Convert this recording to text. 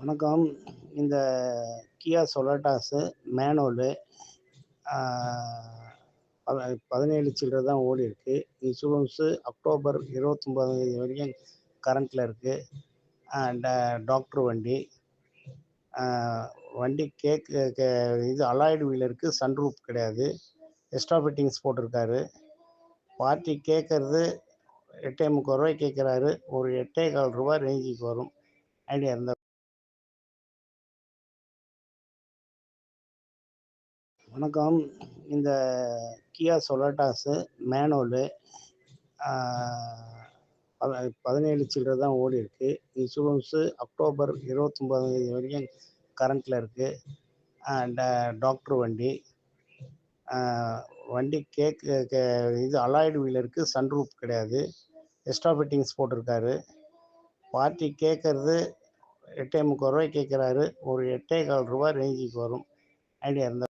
வணக்கம். இந்த கியா சொலட்டாஸு மேனோலு பதினேழு சில்லரை தான் ஓடி இருக்கு. இன்சூரன்ஸு அக்டோபர் இருபத்தொம்போதாம் தேதி வரைக்கும் கரண்ட்டில் இருக்குது ட டாக்ட்ரு வண்டி. வண்டி கேக்கு கே இது அலாய்டு வீல் இருக்குது சன்ரூப் கிடையாது. எக்ஸ்ட்ரா ஃபிட்டிங்ஸ் போட்டிருக்காரு. பார்ட்டி கேட்கறது எட்டே முக்கால் ரூபாய் கேட்குறாரு ஒரு எட்டே கால் ரூபா ரேஞ்சுக்கு வரும். ஐடியா இருந்தால் வணக்கம். இந்த கியா சொலாட்டாஸு மேனோலு பதினேழு சில்லரை தான் ஓடிருக்கு. இன்சூரன்ஸு அக்டோபர் இருபத்தொம்போதாம் தேதி வரைக்கும் கரண்ட்டில் இருக்குது டாக்டர் டாக்ட்ரு வண்டி. வண்டி கேக்கு இது அலாய்டு வீல் இருக்குது சன்ரூப் கிடையாது. எக்ஸ்ட்ரா ஃபிட்டிங்ஸ் போட்டிருக்காரு. பார்ட்டி கேட்கறது எட்டே முக்கால் ரூபாய் கேட்குறாரு. ஒரு எட்டே கால் ரூபா ரேஞ்சுக்கு வரும். ஐடியா இருந்தால்